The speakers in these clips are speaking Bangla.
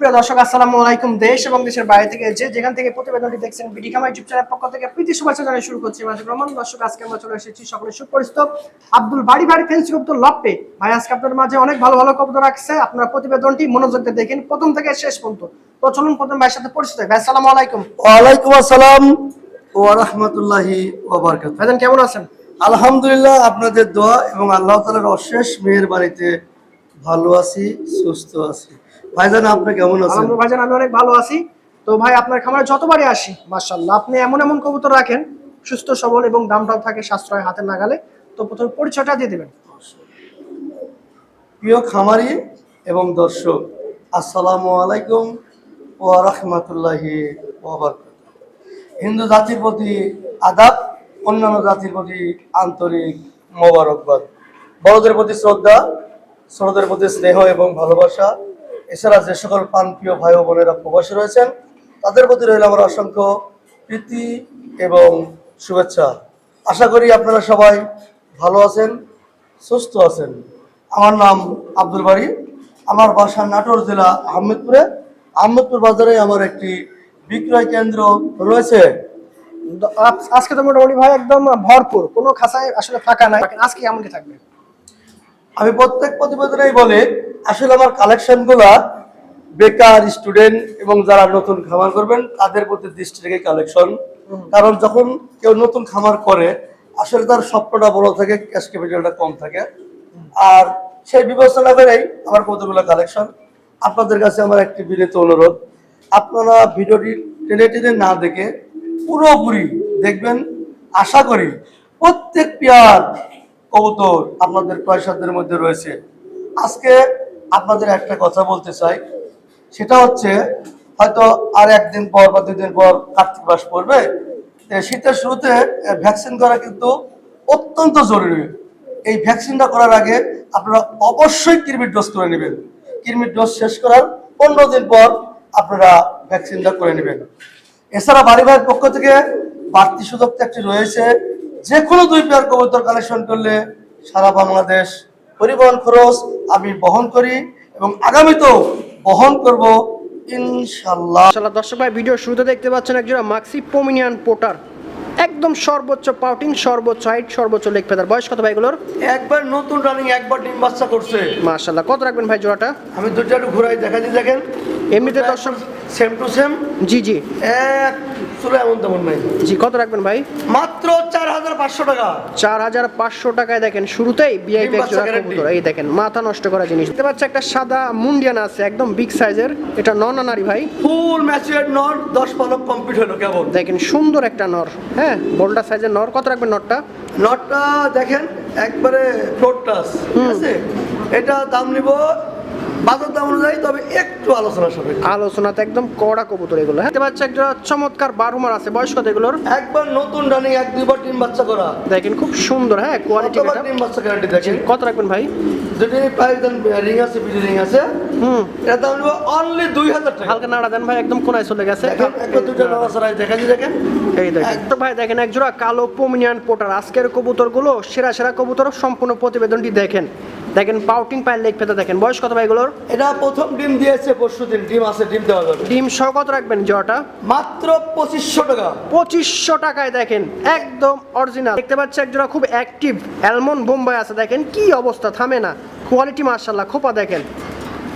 সুপ্রিয় দর্শক আসসালামু আলাইকুম। দেশ এবং দেশের বাইরে থেকে যে যেখান থেকে প্রতিবেদনটি দেখছেন বিডি খামা ইউটিউব চ্যানেল পক্ষ থেকে প্রীতি শুভেচ্ছা জানিয়ে শুরু করছি। মাঝে ভ্রমণ দর্শক আজকে আমরা চলে এসেছি সকলে সুপরিচিত আব্দুল বাড়ি বাড়ি ফেন্সি কবুতর লপে ভাই আজকে আপনাদের মাঝে অনেক ভালো ভালো কবুতর রাখছে আপনারা প্রতিবেদনটি মনোযোগ দিয়ে দেখেন। প্রথম থেকে শেষ পর্যন্ত। তো চলুন প্রথম ভাইয়ের সাথে পরিচিত। ভাই আসসালামু আলাইকুম। ওয়ালাইকুম আসসালাম ও রহমতুল্লাহি ওবরকাত ভাইজান কেমন আছেন? আলহামদুলিল্লাহ আপনাদের দোয়া এবং আল্লাহ তালার অশেষ মেয়ের বাড়িতে ভালো আছি সুস্থ আছি। ভাইজান আপনি কেমন আছেন? ভাইজান আমি অনেক ভালো আছি। তো ভাই আপনার খামারে যতবারই আসি মাশাআল্লাহ আপনি এমন এমন কবুতর রাখেন সুস্থ সবল এবং দামটাও থাকে সাশ্রয় হাতের নাগালে তো প্রথমে পরিচয়টা দিয়ে দেবেন। প্রিয় খামারি এবং দর্শক আসসালামু আলাইকুম ও রহমতুল্লাহি হিন্দু জাতির প্রতি আদাব অন্যান্য জাতির প্রতি আন্তরিক মোবারকবাদ। বড়দের প্রতি শ্রদ্ধা ছোটদের প্রতি স্নেহ এবং ভালোবাসা এছাড়া যে সকল প্রাণপ্রিয় ভাই ও বোনেরা প্রবাসী রয়েছেন, তাদের প্রতি রইল আমার অসংখ্য প্রীতি এবং শুভেচ্ছা। আশা করি আপনারা সবাই ভালো আছেন, সুস্থ আছেন। আমার নাম আব্দুল বাড়ি আমার বাসা নাটোর জেলা আহমেদপুরে। আহমেদপুর বাজারে আমার একটি বিক্রয় কেন্দ্র রয়েছে। আজকে তো মোটামুটি ভাই একদম ভরপুর, কোনো খাসায় আসলে ফাঁকা নাই, আজকে এমন কি থাকবে। আমি প্রত্যেক প্রতিবেদনেই বলি আসলে আমার কালেকশনগুলা বেকার স্টুডেন্ট এবং যারা নতুন খামার করবেন তাদের প্রতি দৃষ্টি রেখে কালেকশন কারণ যখন কেউ নতুন খামার করে আসলে তার স্বপ্নটা বড় থাকে ক্যাশ ক্যাপিটালটা কম থাকে। আর সেই বিবেচনা করেই আমার কতগুলো কালেকশন আপনাদের কাছে আমার একটি বিনীত অনুরোধ আপনারা ভিডিওটি টেনে টেনে না দেখে পুরোপুরি দেখবেন। আশা করি প্রত্যেক পেয়ার কবুতর আপনাদের পয়সাদের মধ্যে রয়েছে। আজকে আপনাদের একটা কথা বলতে চাই। সেটা হচ্ছে, হয়তো আর একদিন পর বা দুদিন পর কার্তিক মাস পড়বে। শীতের শুরুতে ভ্যাকসিন করা কিন্তু অত্যন্ত জরুরি। এই ভ্যাকসিনটা করার আগে আপনারা অবশ্যই কৃমির ডোজ করে নেবেন। কৃমির ডোজ শেষ করার পনেরো দিন পর আপনারা ভ্যাকসিনটা করে নেবেন। এছাড়া বাড়ি ভাইয়ের পক্ষ থেকে বাড়তি সুযোগ তো একটি রয়েছে। যে কোনো দুই পেয়ার কবুতর কালেকশন করলে সারা বাংলাদেশ পরিবহন খরচ আমি বহন করি এবং আগামীতেও বহন করব ইনশাল্লাহ মাশাআল্লাহ দর্শক ভাই ভিডিও শুরুতে দেখতে পাচ্ছেন একজোড়া মাক্সি পোমিনিয়ান পোটার একদম সর্বোচ্চ পাউটিং সর্বোচ্চ হাইট সর্বোচ্চ লেগ ফেদার বয়স কত ভাই এগুলোর? একবার নতুন রানিং একবার ডিম বাচ্চা করছে। মাশাআল্লাহ কত রাখবেন ভাই জোড়াটা? আমি দুটো একটু ঘুরাই দেখা দিই দেখেন। এমনিতে দর্শক সেম টু সেম জি জি। এক চলে এমন তেমন নাই। জি কত রাখবেন ভাই? মাত্র চার হাজার পাঁচশো টাকা। চার হাজার পাঁচশো টাকায় দেখেন শুরুতেই বিআইপি এই দেখেন মাথা নষ্ট করা জিনিস। দেখতে পাচ্ছি একটা সাদা মুন্ডিয়ান আছে একদম বিগ সাইজের এটা নন নারী ভাই। ফুল ম্যাচুয়ার নট দশ পালক কমপ্লিট হলো কেবল দেখেন সুন্দর একটা নর। হ্যাঁ বোল্ডার সাইজের নর। কত রাখবেন নরটা? নটটা দেখেন একবারে ফ্লোর ঠিক আছে? এটা দাম নিব বাজার দাম অনুযায়ী তবে একটু আলোচনা সবে আলোচনাতে একদম কড়া কবুতর এগুলো হ্যাঁ? দেখতে পাচ্ছি একটা চমৎকার বারুমার আছে বয়স কত এগুলোর। একবার নতুন রানিং এক দুইবার ডিম বাচ্চা করা। দেখেন খুব সুন্দর হ্যাঁ কোয়ালিটি ডিম বাচ্চা গ্যারান্টি দেখেন? কত রাখবেন ভাই? দুটি প্রাইস দেন রিং আছে বিডি রিং আছে হুম। এটা দাম নিব অনলি দুই হাজার টাকা। হালকা নাড়া দেন ভাই একদম কোনায় চলে গেছে। একবার দুটো দেখা যায় দেখেন এই দেখেন। তো ভাই দেখেন এক জোড়া কালো পোমিনিয়ান পোটার আজকের কবুতরগুলো সেরা সেরা কবুতর সম্পূর্ণ প্রতিবেদনটি দেখেন। দেখেন পাউটিং পায়ের লেগ পেতে দেখেন। বয়স কত ভাই এগুলোর? এটা প্রথম ডিম দিয়েছে পরশু দিন। ডিম আছে ডিম দেওয়া যাবে। ডিম সহ কত রাখবেন জোড়াটা? মাত্র পঁচিশশো টাকা। পঁচিশশো টাকায় দেখেন একদম অরিজিনাল দেখতে পাচ্ছি একজোড়া খুব অ্যাক্টিভ অ্যালমন্ড বোম্বাই আছে দেখেন কি অবস্থা থামে না। কোয়ালিটি মার্শাল্লাহ খোপা দেখেন।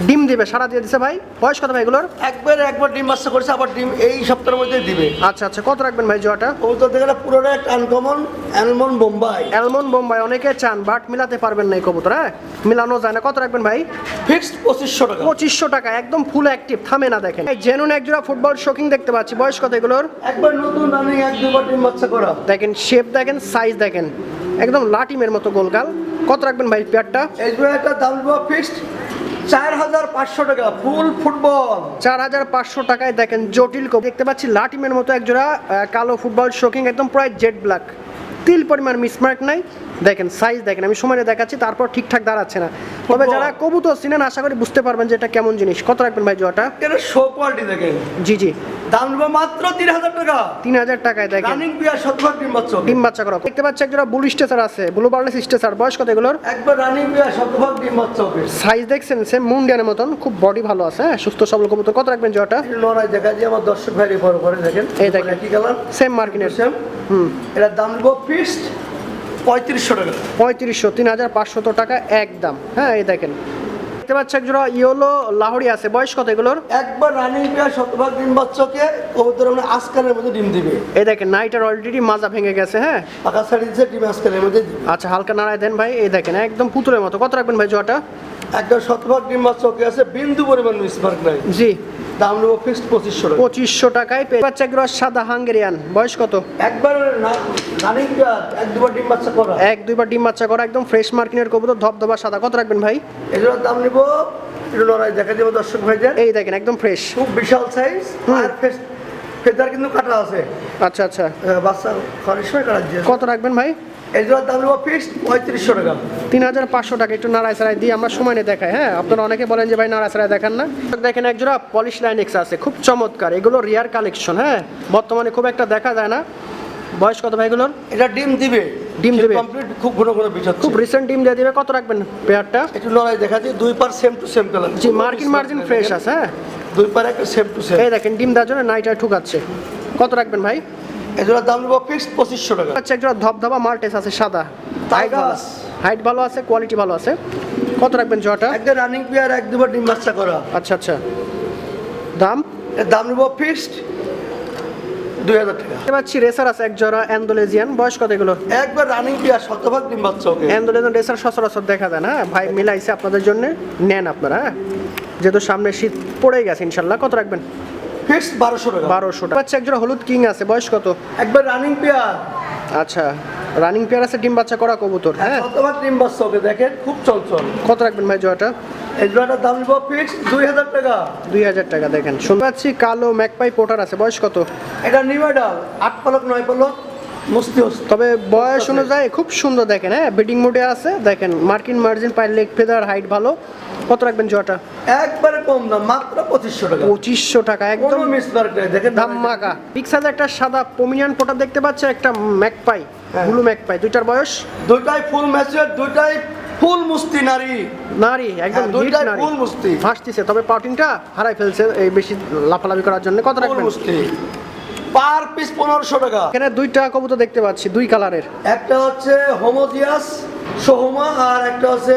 ডিম দিবে সারা দিয়ে দিছে ভাই। বয়স কত ভাই এগুলোর? একবার একবার ডিম বাচ্চা করছে আবার ডিম এই সপ্তাহের মধ্যে দিবে। আচ্ছা আচ্ছা কত রাখবেন ভাই জোড়াটা কবুতর দেখে না পুরোটা একটা uncommon almond Bombay. Almond Bombay অনেকে চান বাট মিলাতে পারবেন না এই কবুতর হ্যাঁ? মিলানো যায় না। কত রাখবেন ভাই? ফিক্সড পঁচিশশো টাকা। পঁচিশশো টাকা একদম ফুল অ্যাক্টিভ থামে না দেখেন। এই জেনুন একজোড়া ফুটবল শোকিং দেখতে পাচ্ছি। বয়স কত এগুলোর? একবার নতুন রানিং এক দুবার ডিম বাচ্চা করা। দেখেন শেপ দেখেন সাইজ দেখেন। একদম লাটিমের মতো গোলগাল। কত রাখবেন ভাই পেয়ারটা? এইগুলো একটা দাম ফিক্সড চার হাজার পাঁচশো টাকা, ফুল ফুটবল। চার হাজার পাঁচশো টাকায় দেখেন জটিল দেখতে পাচ্ছি লাটিমের মতো একজোড়া কালো ফুটবল শোকিং একদম প্রায় জেড ব্ল্যাক তিল পরিমাণ মিসমার্ক নাই। দেখেন সাইজ দেখেন আমি সময় দেখাচ্ছি তারপর ঠিকঠাক দাঁড়াচ্ছে না। তবে যারা কবুতর চিনেন আশা করি বুঝতে পারবেন যে এটা কেমন জিনিস। কত রাখবেন ভাই জোয়াটা এটা শো কোয়ালিটি দেখেন। জি জি। দাম মাত্র তিন হাজার টাকা। তিন হাজার টাকায় দেখেন। রানিং শতভাগ ডিম বাচ্চা। ডিম বাচ্চা করা। দেখতে পাচ্ছি একজোড়া ব্লু স্টেসার আছে। ব্লু বার্লেস স্টেসার বয়স কত এগুলোর? একবার রানিং শতভাগ ডিম বাচ্চা সাইজ দেখছেন সেম মুন্ডিয়ানের মতন। খুব বডি ভালো আছে হ্যাঁ? সুস্থ সবল কবুতর। কত রাখবেন জোয়াটা লড়াই দেখা যায় আমার দর্শক পরে পরে দেখেন। এই দেখেন। কি কালার সেম মার্কিনের সেম হুম। এটার দাম নেব পঁয়ত্রিশশো টাকা। পঁয়ত্রিশশো তিন হাজার পাঁচশত টাকা একদম হ্যাঁ এই দেখেন। দেখতে পাচ্ছি একজোড়া ইয়েলো লাহোরি আছে। বয়স কত এগুলোর? একবার রানিং বিয়ার শতভাগ ডিম বাচ্চাকে কবুতর আমরা আজকালের মধ্যে ডিম দিবে। এই দেখেন নাইটার অলরেডি মাজা ভেঙে গেছে হ্যাঁ? পাকা শাড়ি দিচ্ছে ডিম আজকালের মধ্যে আচ্ছা হালকা নাড়ায় দেন ভাই। এই দেখেন একদম পুতুলের মতো। কত রাখবেন ভাই জোয়াটা? একবার শতভাগ ডিম বাচ্চাকে আছে বিন্দু পরিমাণ মিসমার্ক নাই। জি। দাম নেব ফিক্সড পঁচিশশো টাকা। পঁচিশশো টাকায় পাচ্ছে একজোড়া সাদা হাঙ্গেরিয়ান। বয়স কত? একবার রানিং এক দুবার ডিম বাচ্চা করা। এক দুইবার ডিম বাচ্চা করা একদম ফ্রেশ মার্কিনের কবুতর ধবধবা সাদা। কত রাখবেন ভাই? এগুলোর দাম নিবো একটু লড়াই দেখা যাবে দর্শক ভাইদের। এই দেখেন একদম ফ্রেশ খুব বিশাল সাইজ আর ফেস ফেদার কিন্তু কাটা আছে। আচ্ছা আচ্ছা। বাচ্চা খাওয়ার সময় কাটা কত রাখবেন ভাই? এগুলোর দাম নিবো ফিক্সড পঁয়ত্রিশশো টাকা। তিন হাজার পাঁচশো টাকা একটু নাড়াই সাড়াই দিয়ে আমরা সময় নিয়ে দেখাই হ্যাঁ? আপনারা অনেকে বলেন যে ভাই নাড়াই সাড়াই দেখান না। দেখেন একজোড়া পলিশ লাইনেক্স আছে খুব চমৎকার। এগুলো রিয়ার কালেকশন হ্যাঁ? বর্তমানে খুব একটা দেখা যায় না। বয়স কত ভাই এগুলোর? এটা ডিম দিবে। ডিম দিবে? কমপ্লিট খুব ঘন ঘন বিছাচ্ছে। খুব রিসেন্ট ডিম দিয়ে দিবে। কত রাখবেন পেয়ারটা একটু লড়াই দেখা যায় দুই pair same to same colour জি মার্কিন মার্জিন ফ্রেশ আছে হ্যাঁ? দুই পার একটা সেম টু সেম এই দেখেন ডিম দেওয়ার জন্য নাইটা ঠুকাচ্ছে। কত রাখবেন ভাই? এগুলোর দাম নিবো ফিক্সড পঁচিশশো টাকা। আচ্ছা একটা ধবধবা মাল্টেস আছে সাদা। হাইট ভালো। হাইট ভালো আছে কোয়ালিটি ভালো আছে। কত রাখবেন জটা একদম রানিং পেয়ার এক দুবার ডিম বাচ্চা করা। আচ্ছা আচ্ছা। দাম? এর দাম নিবো ফিক্সড দুই হাজার টাকা। পাচ্ছি রেসার আছে এক জোড়া অ্যান্ডোলেজিয়ান বয়স কত এগুলো একবার রানিং পেয়ার শতভাগ ডিম বাচ্চা ওকে। অ্যান্ডোলেজিয়ান রেসার সচরাচর দেখা যায় না হ্যাঁ? ভাই মিলাইছে আপনাদের জন্য নেন আপনারা হ্যাঁ? যেহেতু সামনে শীত পড়েই গেছে ইনশাল্লাহ। কত রাখবেন? বারোশো টাকা। বারোশো টাকা। পাচ্ছি এক হলুদ কিং আছে বয়স কত? একবার রানিং পেয়ার আচ্ছা রানিং পেয়ার আছে ডিম বাচ্চা করা কবুতর হ্যাঁ? ডিম বাচ্চা ওকে দেখেন খুব চঞ্চল। কত রাখবেন ভাই জোয়াটা এই জোড়াটার দাম নিবো ফিক্সড দুই হাজার টাকা। দুই হাজার টাকা দেখেন। শুনতে পাচ্ছি কালো ম্যাকপাই পোটার আছে বয়স কত? এটা নিউডাল আট পালক নয় পালক। তবে বয়স অনুযায়ী খুব সুন্দর দেখেন হ্যাঁ? বিডিং মোডে আছে। দেখেন মার্কিন মার্জিন পায়ের লেগ ফেদার হাইট ভালো। কত রাখবেন জোয়াটা একবারে কম দাম মাত্র পঁচিশশো টাকা। পঁচিশশো টাকা একদম দেখেন বিগ সাইজের একটা সাদা পমিনিয়ান পোটা দেখতে পাচ্ছে একটা ম্যাকপাই হ্যাঁ। ব্লু ম্যাকপাই দুইটার বয়স? দুইটাই ফুল ম্যাচুয়ার দুইটাই ফুল মুস্তি নারী। নারী একদম হ্যাঁ, দুইটাই ফুল মুস্তি। ফাঁসতিছে তবে পাউটিংটা হারাই ফেলছে এই বেশি লাফালাফি করার জন্য। কত রাখবেন? মুস্তি। পার পিস পনেরোশো টাকা। এখানে দুইটা কবুতর দেখতে পাচ্ছি দুই কালারের। একটা হচ্ছে হোমোজিয়াস সোহমা আর একটা হচ্ছে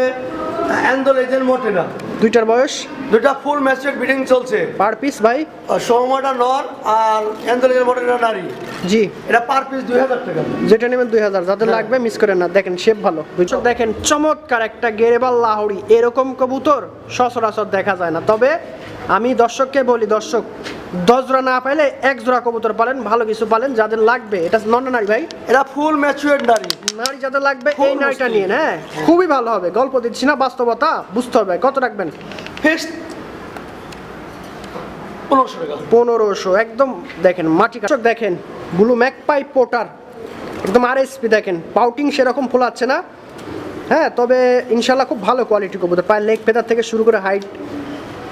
অ্যান্ডোলেজেন মোটেনা দুইটার বয়স? দুইটা ফুল ম্যাচুয়ার বিডিং চলছে। পার পিস ভাই? সোহমাটা নর আর অ্যান্ডোলেজেন মোটেনা নারী। জি। এটা পার পিস দুই হাজার টাকা। যেটা নেবেন দুই হাজার যাদের হ্যাঁ। লাগবে মিস করেন না দেখেন শেপ ভালো। দুইটা দেখেন চমৎকার একটা গেরেবাল লাহড়ি এরকম কবুতর সচরাচর দেখা যায় না। তবে আমি দর্শককে বলি দর্শক দশ জোড়া না পাইলে এক জোড়া কবুতর পালেন ভালো কিছু পালেন যাদের লাগবে। এটা নন নারী ভাই? এটা ফুল ম্যাচুয়ার নারী। নারী যাদের লাগবে এই নারীটা নিয়ে হ্যাঁ? খুবই ভালো হবে গল্প দিচ্ছি না বাস্তবতা বুঝতে হবে কত রাখবেন? ফিক্সড পনেরোশো টাকা। পনেরোশো একদম দেখেন মাটি দেখেন ব্লু ম্যাকপাই পোটার একদম আর এসপি দেখেন পাউটিং সেরকম ফোলাচ্ছে না হ্যাঁ? তবে ইনশাল্লাহ খুব ভালো কোয়ালিটি কবুতর পায়ের লেগ ফেদার থেকে শুরু করে হাইট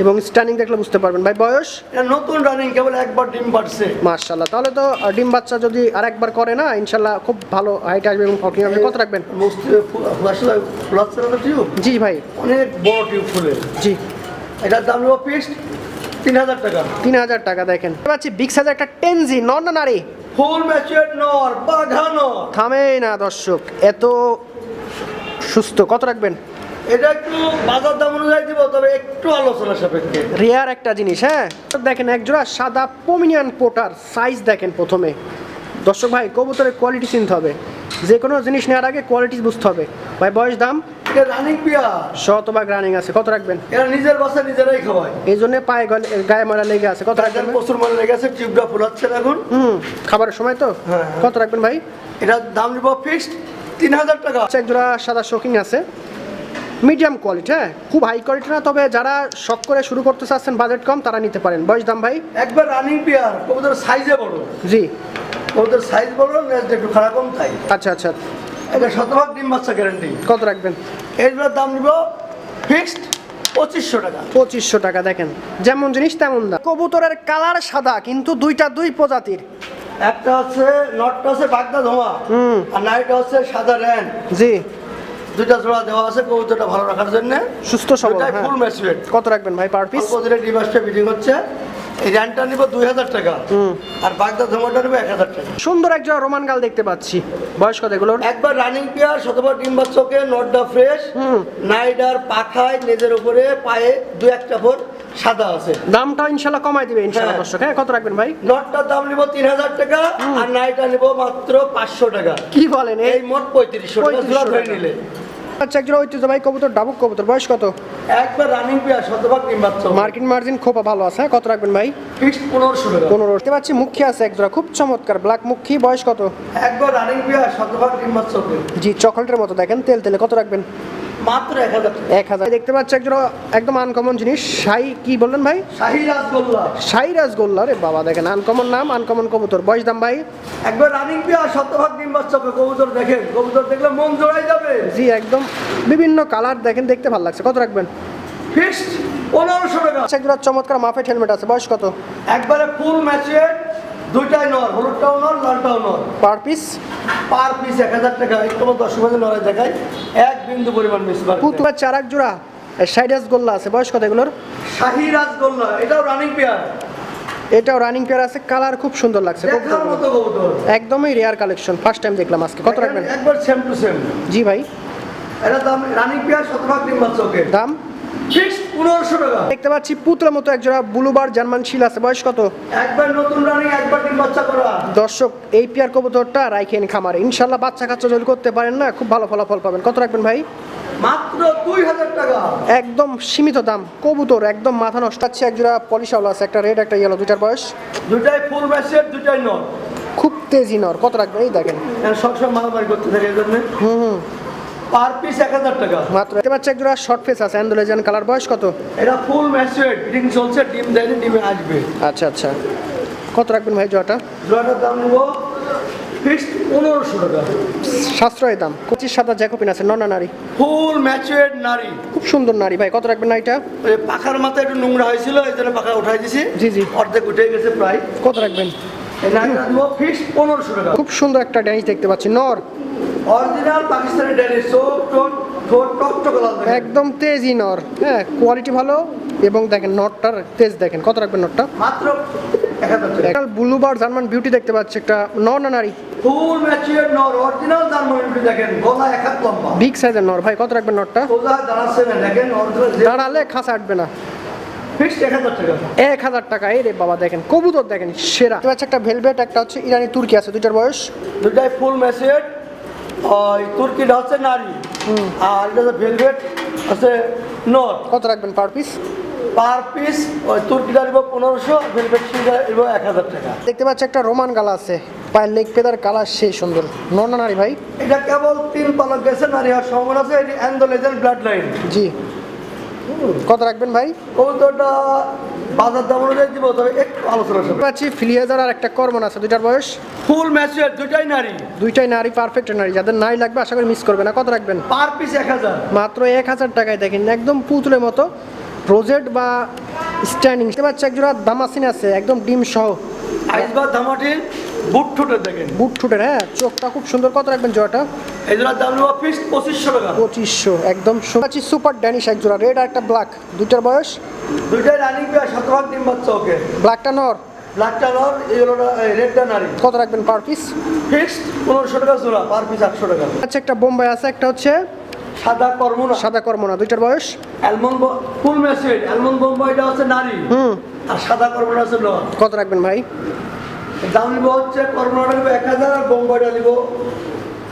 এবং স্ট্যান্ডিং দেখলে বুঝতে পারবেন। ভাই বয়স? এটা নতুন রানিং কেবল একবার ডিম পারছে মার্শাল্লাহ তাহলে তো ডিম বাচ্চা যদি আরেকবার করে না ইনশাল্লাহ খুব ভালো হাইট আসবে এবং পাউটিং আসবে কত রাখবেন? জি ভাই। অনেক বড় টিউব ফুলে জি। এটার দাম নেব ফিক্সড তিন হাজার টাকা। তিন হাজার টাকা দেখেন। পাচ্ছি বিগ সাইজের একটা টেনজি নন না নারী? ফুল ম্যাচুয়ার নর বাঘানো থামেই না দর্শক। এত সুস্থ কত রাখবেন? এটা একটু বাজার দাম অনুযায়ী দিব তবে একটু আলোচনা সাপেক্ষে। রেয়ার একটা জিনিস হ্যাঁ? দেখেন একজোড়া সাদা পমিনিয়ান পোটার সাইজ দেখেন প্রথমে। দর্শক ভাই কবুতরের কোয়ালিটি চিনতে হবে। যে কোনো জিনিস নেওয়ার আগে কোয়ালিটি বুঝতে হবে। ভাই বয়স দাম? এটা রানিং পিয়া শতভাগ রানিং আছে। কত রাখবেন? এরা নিজের বাসা নিজেরাই খাওয়ায়। এই জন্য পায়ে গলে গায়ে মারা লেগে আছে। কত রাখবেন? প্রচুর মনে লেগেছে টিউবটা ফুলাচ্ছে এখন। হুম খাবারের সময় তো? হ্যাঁ, হ্যাঁ। কত রাখবেন ভাই? এটার দাম নিব ফিক্সড তিন হাজার টাকা। আচ্ছা একজোড়া সাদা শোকিং আছে। মিডিয়াম কোয়ালিটি হ্যাঁ? খুব হাই কোয়ালিটি না তবে যারা শখ করে শুরু করতে চাচ্ছেন বাজেট কম তারা নিতে পারেন। বয়স দাম ভাই? একবার রানিং পিয়ার কবুতর সাইজে বড়। জি। ওদের সাইজ বলো লেজটা একটু খারাপ কম তাই। আচ্ছা আচ্ছা। এটা শতভাগ ডিম বাচ্চা গ্যারান্টি কত রাখবেন? এইগুলোর দাম নিব ফিক্সড পঁচিশশো টাকা। পঁচিশশো টাকা দেখেন। যেমন জিনিস তেমন দাম। কবুতরের কালার সাদা কিন্তু দুইটা দুই প্রজাতির। একটা হচ্ছে নটটা হচ্ছে বাগদা ধোঁয়া হুম। আর নাইটটা হচ্ছে সাদা র্যান জি। দুইটা জোড়া দেওয়া আছে কবুতরটা ভালো রাখার জন্য। সুস্থ সবল ফুল ম্যাচুয়েট কত রাখবেন ভাই পার পিস দিনে ডিম আসছে বিডিং হচ্ছে। র্যানটা নিব দুই হাজার টাকা। আর বাগদা ধোঁয়াটা নিব এক হাজার টাকা। সুন্দর একজন রোমান গাল দেখতে পাচ্ছি। বয়স কত এগুলোর? একবার রানিং পেয়ার শতবার ডিম বাচ্চাকে নটটা ফ্রেশ নাইডার পাখায় নেজের উপরে পায়ে দু একটা ফোর সাদা আছে। দামটা ইনশাল্লাহ কমাই দিবে ইনশাল্লাহ হ্যাঁ। দর্শক হ্যাঁ কত রাখবেন ভাই? নটটার দাম নিব তিন হাজার টাকা আর নাইটা নিব মাত্র পাঁচশো টাকা। কি বলেন এই এই মোট পঁয়ত্রিশশো টাকা ধরে নিলে। আচ্ছা একজন ঐতিহ্যবাহী কবুতর ডাবুক কবুতর বয়স কত? একবার রানিং পেয়ার শতভাগ ডিম বাচ্চা মার্কিন মার্জিন খোপা ভালো আছে হ্যাঁ? কত রাখবেন ভাই? ফিক্সড পনেরোশো টাকা। পনেরো দেখতে পাচ্ছি মুখী আছে একজোড়া খুব চমৎকার। ব্ল্যাক মুখী বয়স কত? একবার রানিং পেয়ার শতভাগ ডিম বাচ্চা জি চকলেটের মতো দেখেন তেল তেলে কত রাখবেন? মাত্র এক হাজার এক হাজার। দেখতে পাচ্ছি একজোড়া একদম আনকমন জিনিস সাই কি বললেন ভাই? শাহি রাসগোল্লা। সাই রাজগোল্লা রে বাবা দেখেন আনকমন নাম আনকমন কবুতর। বয়স দাম ভাই? একবার রানিং পেয়ার শতভাগ ডিম বাচ্চা কবুতর দেখেন। কবুতর দেখলে মন জোড়াই যাবে। জি একদম। বিভিন্ন কালার দেখেন দেখতে ভালো লাগছে। কত রাখবেন? ফিক্সড পনেরোশো টাকা। আচ্ছা একজোড়া চমৎকার মাফেট হেলমেট আছে। বয়স কত? একবারে ফুল ম্যাচের দুইটাই নর হলুদটাও নর লালটাও নর। পার পিস পার পিস এক হাজার টাকা একটু দশ মাসে নড়াই দেখায় এক বিন্দু পরিমাণ মিস পুতুয়া চারাক জোড়া সাইডাস গোল্লা আছে বয়স কত এগুলোর? শাহি রাসগোল্লা এটাও রানিং পেয়ার এটাও রানিং পেয়ার আছে কালার খুব সুন্দর লাগছে একদমই রেয়ার কালেকশন ফার্স্ট টাইম দেখলাম আজকে কত রাখবেন? একবার সেম টু সেম জি ভাই। এটা দাম রানিং পেয়ার শতভাগ ডিম বাচ্চা দাম? দেখতে পাচ্ছি পুতলার মতো একজোড়া ব্লুবার জার্মান শিল আছে। বয়স কত? একবার নতুন রানিং একবার ডিম বাচ্চা করা। দর্শক এই পেয়ার কবুতরটা রাইখেন খামারে। ইনশাল্লাহ বাচ্চা কাচ্চা যদি করতে পারেন না খুব ভালো ফলাফল পাবেন। কত রাখবেন ভাই? মাত্র দুই হাজার টাকা। একদম সীমিত দাম। কবুতর একদম মাথা নষ্ট। আছে একজোড়া পলিশাওলা আছে একটা রেড একটা ইয়েলো দুইটার বয়স। দুটাই ফুল ম্যাচের দুটাই নর। খুব তেজি নর। কত রাখবেন? এই দেখেন। সবসময় মারামারি করতে থাকে এই জন্য। হুম হুম। পার পিস এক হাজার টাকা। মাত্র দেখতে পাচ্ছি একজোড়া শর্ট ফেস আছে অ্যান্ডোলেজান কালার বয়স কত? এটা ফুল ম্যাচের ডিম চলছে ডিম দেয়নি ডিমে আসবে। আচ্ছা আচ্ছা। কত রাখবেন ভাই জোয়াটা জোয়াটার দাম নেব ফিক্সড পনেরোশো টাকা। সাশ্রয় দাম। পঁচিশ সাদা জ্যাকোপিন আছে ননা নারী? ফুল নারী। খুব সুন্দর নারী ভাই কত রাখবেন না এটা পাখার মাথায় একটু নোংরা হয়েছিল এই জন্য পাখা উঠাই দিছি। জি, জি। অর্ধেক উঠে গেছে প্রায়। কত রাখবেন? ফিক্সড পনেরোশো টাকা। খুব সুন্দর একটা ড্যানিশ দেখতে পাচ্ছি। নর? অরিজিনাল পাকিস্তানি ড্যানি চোখ ঠোঁট টকটকে লাল একদম তেজি নর। হ্যাঁ কোয়ালিটি ভালো এবং দেখেন নটটার তেজ দেখেন। কত রাখবেন নটটা মাত্র ব্লুবার জার্মান বিউটি দেখতে পাচ্ছি একটা নর না নারী? ফুল ম্যাচের নর অরিজিনাল জার্মানি দেখেন গলা এক হাত লম্বা। বিগ সাইজের নর ভাই কত রাখবেন নটটা সোজা দাঁড়াচ্ছে না দেখেন অরিজিনাল দাঁড়ালে খাসা আটবে না। এক হাজার টাকা। এই রে বাবা দেখেন কবুতর দেখেন সেরা। একটা ভেলভেট একটা হচ্ছে ইরানি তুর্কি আছে দুইটার বয়স। দুটাই ফুল ম্যাচের ওই তুর্কিটা হচ্ছে নারী আর এটা ভেলভেট হচ্ছে নর। কত রাখবেন পার পিস পার পিস ওই তুর্কিটা নিব পনেরোশো ভেলভেট সিটা নিব এক হাজার টাকা। দেখতে পাচ্ছি একটা রোমান গালা আছে পায়ের লেগ পেদার কালার সেই সুন্দর। নর নারী ভাই? এটা কেবল তিন পালক গেছে নারী হওয়ার সম্ভাবনা আছে এটি অ্যান্ডোলেজেন ব্লাড লাইন জি। কত রাখবেন ভাই? কবুতরটা বাজার দাম অনুযায়ী দিব তবে একটু আলোচনা হবে পাচ্ছি ফিলিয়াজার আর একটা কর্মন আছে দুইটার বয়স? ফুল ম্যাচের দুটাই নারী। দুইটাই নারী পারফেক্ট নারী। যাদের নাই লাগবে আশা করি মিস করবে না। কত রাখবেন? পার পিস এক হাজার। মাত্র এক হাজার টাকায় দেখেন একদম পুতুলের মতো। রোজেট বা স্ট্যান্ডিং দেখতে পাচ্ছি একজোড়া দামাসিন আছে একদম ডিম সহ। আইসবার ধামাটির বুট দেখেন। বুট ঠুটের হ্যাঁ চোখটা খুব সুন্দর। কত রাখবেন জোড়াটা? এই জোড়ার দাম নেব ফিক্স পঁচিশশো টাকা। পঁচিশশো একদম পাচ্ছি সুপার ড্যানিশ এক জোড়া রেড আর একটা ব্ল্যাক। দুইটার বয়স? দুইটাই রানিং পেয়ে শতভাগ ডিম বাচ্চা ওকে। ব্ল্যাকটা নর? ব্ল্যাকটা নর এই হলোটা রেডটা নারী। কত রাখবেন পার পিস? ফিক্সড পনেরোশো টাকা জোড়া পার পিস আটশো টাকা। আচ্ছা একটা বোম্বাই আছে একটা হচ্ছে সাদা কর্মনা। সাদা কর্মনা দুইটার বয়স? অ্যালমন্ড ফুল মেসেজ অ্যালমন্ড বোম্বাইটা হচ্ছে নারী। হুম। আর সাদা কর্মনা আছে নর। কত রাখবেন ভাই? দাম নিব হচ্ছে কর্মনাটা নিব এক হাজার আর বোম্বাইটা নিব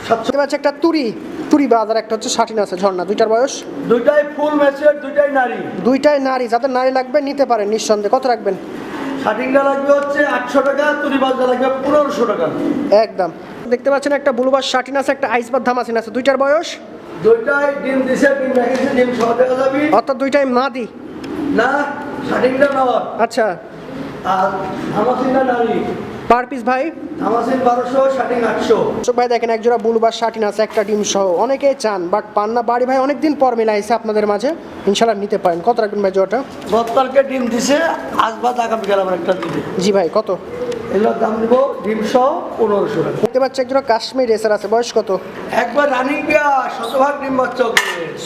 সাতশো। দেখতে একটা তুরি তুরি বাজার একটা হচ্ছে শাটিন আছে ঝর্ণা দুইটার বয়স? দুইটাই ফুল মেসেজ দুইটাই নারী। দুইটাই নারী যাদের নারী লাগবে নিতে পারেন নিঃসন্দেহে। কত রাখবেন? শাটিংটা লাগবে হচ্ছে আটশো টাকা তুরি লাগবে পনেরোশো টাকা। একদম। দেখতে পাচ্ছেন একটা বুলুবার শাটিন আছে একটা আইসবার ধামাসিন আছে দুইটার বয়স? দুইটাই ডিম দিছে ডিম রেখেছে ডিম সহ দেখা যাবি। অর্থাৎ দুইটাই মাদি। না শাটিংটা নর আচ্ছা। আর নারী। পার পিস ভাই? ভাই দেখেন একজোড়া বুলবার শার্টিন আছে একটা ডিম সহ। অনেকেই চান বাট পান্না বাড়ি ভাই অনেকদিন পর মিলাইছে আপনাদের মাঝে। ইনশাল্লাহ নিতে পারেন। কত রাখবেন ভাই জোড়াটা? গতকালকে ডিম দিছে আজ বাদ আগামীকাল আবার একটা দিবে। জি ভাই কত? এগুলোর দাম দিব ডিম সহ পনেরোশো টাকা। দেখতে পাচ্ছি একজোড়া কাশ্মীর রেসার আছে। বয়স কত? একবার রানিং পেয়া শতভাগ ডিম বাচ্চা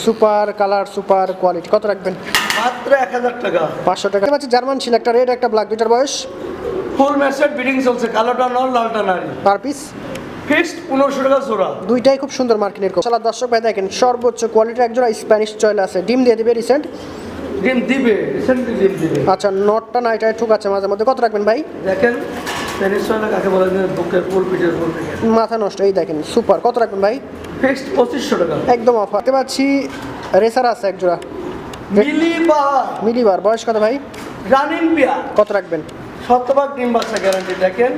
সুপার কালার সুপার কোয়ালিটি। কত রাখবেন? মাত্র এক হাজার টাকা। পাঁচশো টাকা। পাচ্ছি জার্মান ছিল একটা রেড একটা ব্ল্যাক দুইটার বয়স। ফুল ম্যাচের বিডিং চলছে কালোটা নর লালটা নারী। পার পিস ফিক্সড পনেরোশো টাকা জোড়া। দুইটাই খুব সুন্দর মার্কেটের চালা দর্শক ভাই দেখেন সর্বোচ্চ কোয়ালিটির একজোড়া স্প্যানিশ চয়েল আছে। ডিম দিয়ে দিবে রিসেন্ট ডিম দিবে রিসেন্টলি ডিম দিবে। আচ্ছা নটটা না এটা ঠুক আছে মাঝে মধ্যে। কত রাখবেন ভাই? দেখেন মাথা নষ্ট এই দেখেন সুপার কত রাখবেন ভাই? ফিক্সড পঁচিশশো টাকা। একদম অফার দেখতে পাচ্ছি রেসার আছে একজোড়া মিলিবার। মিলিবার বয়স কত ভাই? রানিং পেয়া কত রাখবেন? শতভাগ ডিম বাচ্চা গ্যারান্টি দেখেন।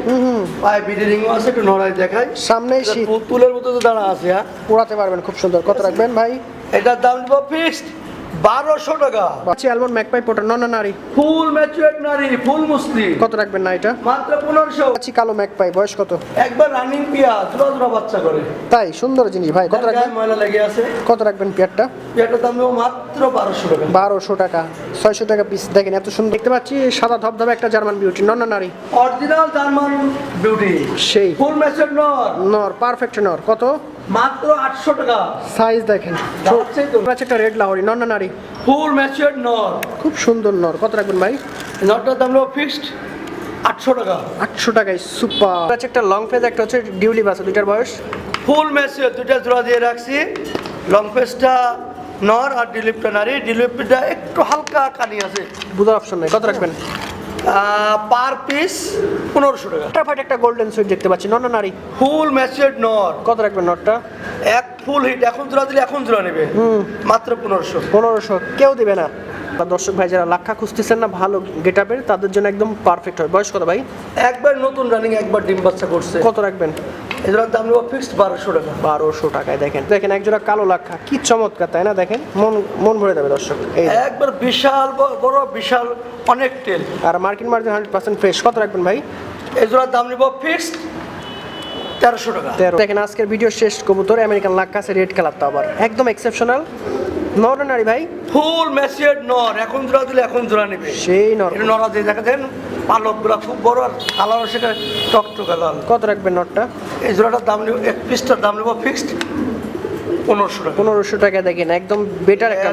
পায়ে বিডি আছে একটু নড়াই দেখায় সামনে শীত। তুলের মতো তো দাঁড়া আছে পুরাতে পোড়াতে পারবেন খুব সুন্দর। কত রাখবেন ভাই? এটার দাম দিব ফিক্সড বারোশো টাকা। পাচ্ছি অ্যালমন্ড ম্যাকপাই পোটার নন নারী। ফুল ম্যাচুয়ার নারী ফুল মুসলিম। কত রাখবেন না এটা? মাত্র পনেরোশো। পাচ্ছি কালো ম্যাকপাই বয়স কত? একবার রানিং পিয়া জোড়া জোড়া বাচ্চা করে। তাই সুন্দর জিনিস ভাই কত রাখবেন? ময়লা লেগে আছে। কত রাখবেন পেয়ারটা পিয়াটার দাম দেবো মাত্র বারোশো টাকা। বারোশো টাকা ছয়শো টাকা পিস দেখেন এত সুন্দর। দেখতে পাচ্ছি সাদা ধবধবে একটা জার্মান বিউটি নন নারী? অরিজিনাল জার্মান বিউটি সেই। ফুল ম্যাচুয়ার নর। নর পারফেক্ট নর। কত? মাত্র আটশো টাকা। সাইজ দেখেন। আছে একটা রেড লাহরি নন নারী? ফুল ম্যাচুয়ার নর। খুব সুন্দর নর। কত রাখবেন ভাই? নটটার দাম দেবো ফিক্সড আটশো টাকা। আটশো টাকায় সুপার আছে একটা লং ফেজ একটা হচ্ছে ডিউলি বাস দুইটার বয়স। ফুল ম্যাচুয়ার দুটা জোড়া দিয়ে রাখছি। লং ফেসটা নর আর ডিলিপটা নারী। ডিলিপটা একটু হালকা কানি আছে। বুঝার অপশন নেই। কত রাখবেন? পার পিস পনেরোশো টাকা। একটা ফাইট একটা গোল্ডেন সুইট দেখতে পাচ্ছি নন নারী? ফুল ম্যাচুয়ার নর। কত রাখবেন নটটা এক ফুল হিট এখন জোড়া দিলে এখন জোড়া নেবে। মাত্র পনেরোশো। পনেরোশো কেউ দেবে না। বা দর্শক ভাই যারা লাক্ষা খুঁজতেছেন না ভালো গেট আপের তাদের জন্য একদম পারফেক্ট হয়। বয়স কত ভাই? একবার নতুন রানিং একবার ডিম বাচ্চা করছে। কত রাখবেন? এগুলোর দাম নেব ফিক্সড বারোশো টাকা। বারোশো টাকায় দেখেন। দেখেন একজোড়া কালো লাক্ষা কি চমৎকার তাই না দেখেন? মন মন ভরে যাবে দর্শক একবার বিশাল বড় বিশাল অনেক তেল। আর মার্কিন মার্জিন হান্ড্রেড পার্সেন্ট ফ্রেশ কত রাখবেন ভাই? এগুলোর দাম নেব ফিক্সড তেরোশো টাকা। তেরো। দেখেন আজকের ভিডিও শেষ কবুতর আমেরিকান আছে রেড কালার তো আবার। একদম এক্সেপশনাল নরনারি ভাই? ফুল ম্যাচিয়ার নর এখন জোড়া দিলে এখন জোড়া নেবে। সেই নর। নরা দিয়ে দেখা দেন পালকগুলো খুব বড় আর কালারও সেটা টকটকা লাল। কত রাখবেন নটটা? এই জোড়াটার দাম নেব এক পিসটার দাম নেব ফিক্সড পনেরোশো টাকা। পনেরোশো টাকা দেখেন একদম বেটার একটা